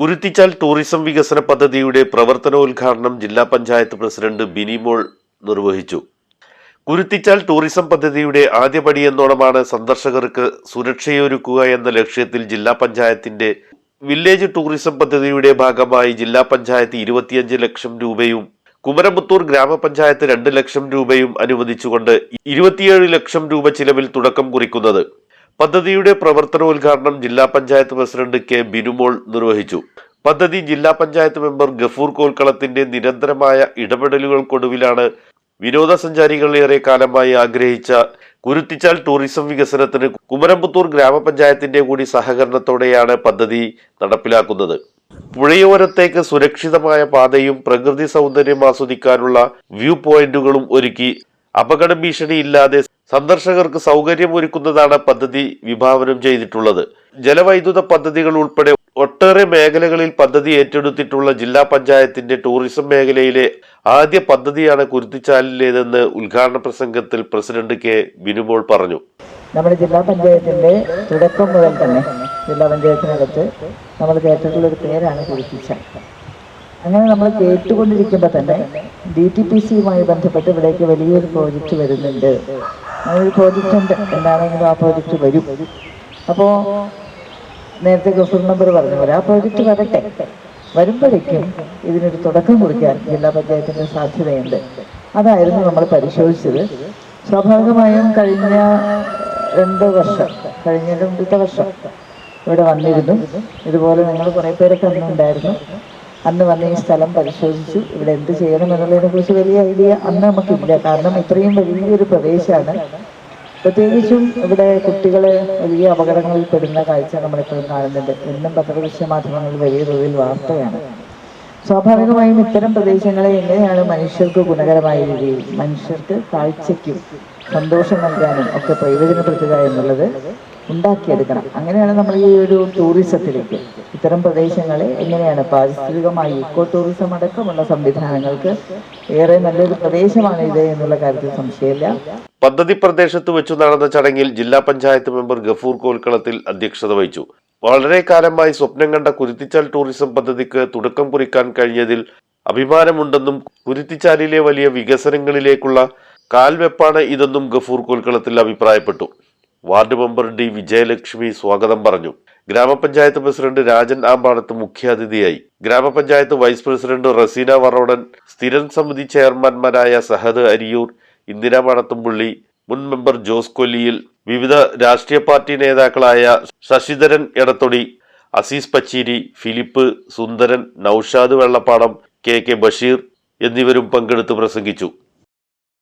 Kuruthichal tourism വികസന പദ്ധതിയുടെ പ്രവർത്തനോദ്ഘാടനം ജില്ലാ പഞ്ചായത്ത് പ്രസിഡന്റ് ബിനിമോൾ നിർവഹിച്ചു. കുരുത്തിച്ചാൽ ടൂറിസം പദ്ധതിയുടെ ആദ്യപടിയെന്നോണമാണ് സന്ദർശകർക്ക് സുരക്ഷയൊരുക്കുക എന്ന ലക്ഷ്യത്തിൽ ജില്ലാ പഞ്ചായത്തിന്റെ വില്ലേജ് ടൂറിസം പദ്ധതിയുടെ ഭാഗമായി ജില്ലാ പഞ്ചായത്ത് ഇരുപത്തിയഞ്ച് ലക്ഷം രൂപയും കുമരമുത്തൂർ ഗ്രാമപഞ്ചായത്ത് രണ്ട് ലക്ഷം രൂപയും അനുവദിച്ചുകൊണ്ട് ഇരുപത്തിയേഴ് ലക്ഷം രൂപ ചിലവിൽ തുടക്കം കുറിക്കുന്നത്. പദ്ധതിയുടെ പ്രവർത്തനോദ്ഘാടനം ജില്ലാ പഞ്ചായത്ത് പ്രസിഡന്റ് കെ ബിനുമോൾ നിർവഹിച്ചു. പദ്ധതി ജില്ലാ പഞ്ചായത്ത് മെമ്പർ ഗഫൂർ കോൽക്കളത്തിന്റെ നിരന്തരമായ ഇടപെടലുകൾക്കൊടുവിലാണ് വിനോദസഞ്ചാരികൾ ഏറെ കാലമായി ആഗ്രഹിച്ച കുരുത്തിച്ചാൽ ടൂറിസം വികസനത്തിന് കുമരമ്പത്തൂർ ഗ്രാമപഞ്ചായത്തിന്റെ കൂടി സഹകരണത്തോടെയാണ് പദ്ധതി നടപ്പിലാക്കുന്നത്. പുഴയോരത്തേക്ക് സുരക്ഷിതമായ പാതയും പ്രകൃതി സൗന്ദര്യം ആസ്വദിക്കാനുള്ള വ്യൂ പോയിന്റുകളും ഒരുക്കി അപകട ഭീഷണിയില്ലാതെ സന്ദർശകർക്ക് സൗകര്യമൊരുക്കുന്നതാണ് പദ്ധതി വിഭാവനം ചെയ്തിട്ടുള്ളത്. ജലവൈദ്യുത പദ്ധതികൾ ഉൾപ്പെടെ ഒട്ടേറെ മേഖലകളിൽ പദ്ധതി ഏറ്റെടുത്തിട്ടുള്ള ജില്ലാ പഞ്ചായത്തിന്റെ ടൂറിസം മേഖലയിലെ ആദ്യ പദ്ധതിയാണ് കുരുത്തിച്ചാലിലേതെന്ന് ഉദ്ഘാടന പ്രസംഗത്തിൽ പ്രസിഡന്റ് കെ ബിനുമോൾ പറഞ്ഞു. നമ്മുടെ ജില്ലാ പഞ്ചായത്തിന്റെ തുടക്കം മുതൽ തന്നെ ജില്ലാ പഞ്ചായത്തിനകത്ത് നമ്മൾ കേട്ടിട്ടുള്ള ഒരു പേരാണ് കുരുത്തിച്ചാൽ. അങ്ങനെ നമ്മൾ കേട്ടുകൊണ്ടിരിക്കുമ്പോൾ തന്നെ ഡി ടി പി സിയുമായി ബന്ധപ്പെട്ട് ഇവിടേക്ക് വലിയൊരു പ്രോജക്റ്റ് വരുന്നുണ്ട്. അങ്ങനൊരു പ്രോജക്റ്റ് ഉണ്ട്. എന്താണെങ്കിലും ആ പ്രോജക്റ്റ് വരും. അപ്പോൾ നേരത്തെ ഗഫൂർ നമ്പർ പറഞ്ഞ പോലെ ആ പ്രോജക്റ്റ് വരട്ടെ. വരുമ്പോഴേക്കും ഇതിനൊരു തുടക്കം കുറിക്കാൻ ജില്ലാ പഞ്ചായത്തിന്റെ സാധ്യതയുണ്ട്. അതായിരുന്നു നമ്മൾ പരിശോധിച്ചത്. സ്വാഭാവികമായും കഴിഞ്ഞ രണ്ട് വർഷം കഴിഞ്ഞ രണ്ടത്തെ വർഷം ഇവിടെ വന്നിരുന്നു. ഇതുപോലെ നിങ്ങൾ കുറേ പേരൊക്കെ വന്നിട്ടുണ്ടായിരുന്നു. അന്ന് വന്ന് ഈ സ്ഥലം പരിശോധിച്ചു. ഇവിടെ എന്ത് ചെയ്യണം എന്നുള്ളതിനെ കുറിച്ച് വലിയ ഐഡിയ അന്ന് നമുക്കില്ല. കാരണം ഇത്രയും വലിയൊരു പ്രദേശമാണ് പ്രത്യേകിച്ചും ഇവിടെ കുട്ടികളെ വലിയ അപകടങ്ങളിൽ പെടുന്ന കാഴ്ച നമ്മളിപ്പോഴും കാണുന്നുണ്ട്. എന്നും പത്രദൃശ്യ മാധ്യമങ്ങളിൽ വലിയ തോതിൽ വാർത്തയാണ്. സ്വാഭാവികമായും ഇത്തരം പ്രദേശങ്ങളെ എങ്ങനെയാണ് മനുഷ്യർക്ക് ഗുണകരമായ രീതിയിൽ മനുഷ്യർക്ക് കാഴ്ചയ്ക്കും സന്തോഷം നൽകാനും ഒക്കെ പ്രയോജനപ്പെടുത്തുക എന്നുള്ളത് ഉണ്ടാക്കിയെടുക്കണം. അങ്ങനെയാണ് നമ്മൾ ഈ ഒരു ടൂറിസത്തിലേക്ക് ഇത്തരം പ്രദേശങ്ങളെ എങ്ങനെയാണ് പാരിസ്ഥിതികമായി ഇക്കോ ടൂറിസം അടക്കമുള്ള സംവിധാനങ്ങൾക്ക് ഏറെ നല്ലൊരു പ്രദേശമാണ് ഇത് എന്നുള്ള കാര്യത്തിൽ സംശയമില്ല. പദ്ധതി പ്രദേശത്ത് വെച്ചു നടന്ന ചടങ്ങിൽ ജില്ലാ പഞ്ചായത്ത് മെമ്പർ ഗഫൂർ കോൽക്കളത്തിൽ അധ്യക്ഷത വഹിച്ചു. വളരെ കാലമായി സ്വപ്നം കണ്ട കുരുത്തിച്ചാൽ ടൂറിസം പദ്ധതിക്ക് തുടക്കം കുറിക്കാൻ കഴിഞ്ഞതിൽ അഭിമാനമുണ്ടെന്നും കുരുത്തിച്ചാലിലെ വലിയ വികസനങ്ങളിലേക്കുള്ള കാൽവെപ്പാണ് ഇതെന്നും ഗഫൂർ കോൽക്കളത്തിൽ അഭിപ്രായപ്പെട്ടു. വാർഡ് മെമ്പർ ഡി വിജയലക്ഷ്മി സ്വാഗതം പറഞ്ഞു. ഗ്രാമപഞ്ചായത്ത് പ്രസിഡന്റ് രാജൻ ആമ്പാടത്ത് മുഖ്യാതിഥിയായി. ഗ്രാമപഞ്ചായത്ത് വൈസ് പ്രസിഡന്റ് റസീന വറോഡൻ സ്ഥിരം സമിതി ചെയർമാൻമാരായ സഹദ് അരിയൂർ ഇന്ദിര മണത്തുംപുള്ളി മുൻ മെമ്പർ ജോസ് കൊല്ലിയിൽ വിവിധ രാഷ്ട്രീയ പാർട്ടി നേതാക്കളായ Sasidharan Edathodi Azeez Pacheeri Philip Sundaran Naushad Vellappadam K K Basheer എന്നിവരും പങ്കെടുത്ത് പ്രസംഗിച്ചു.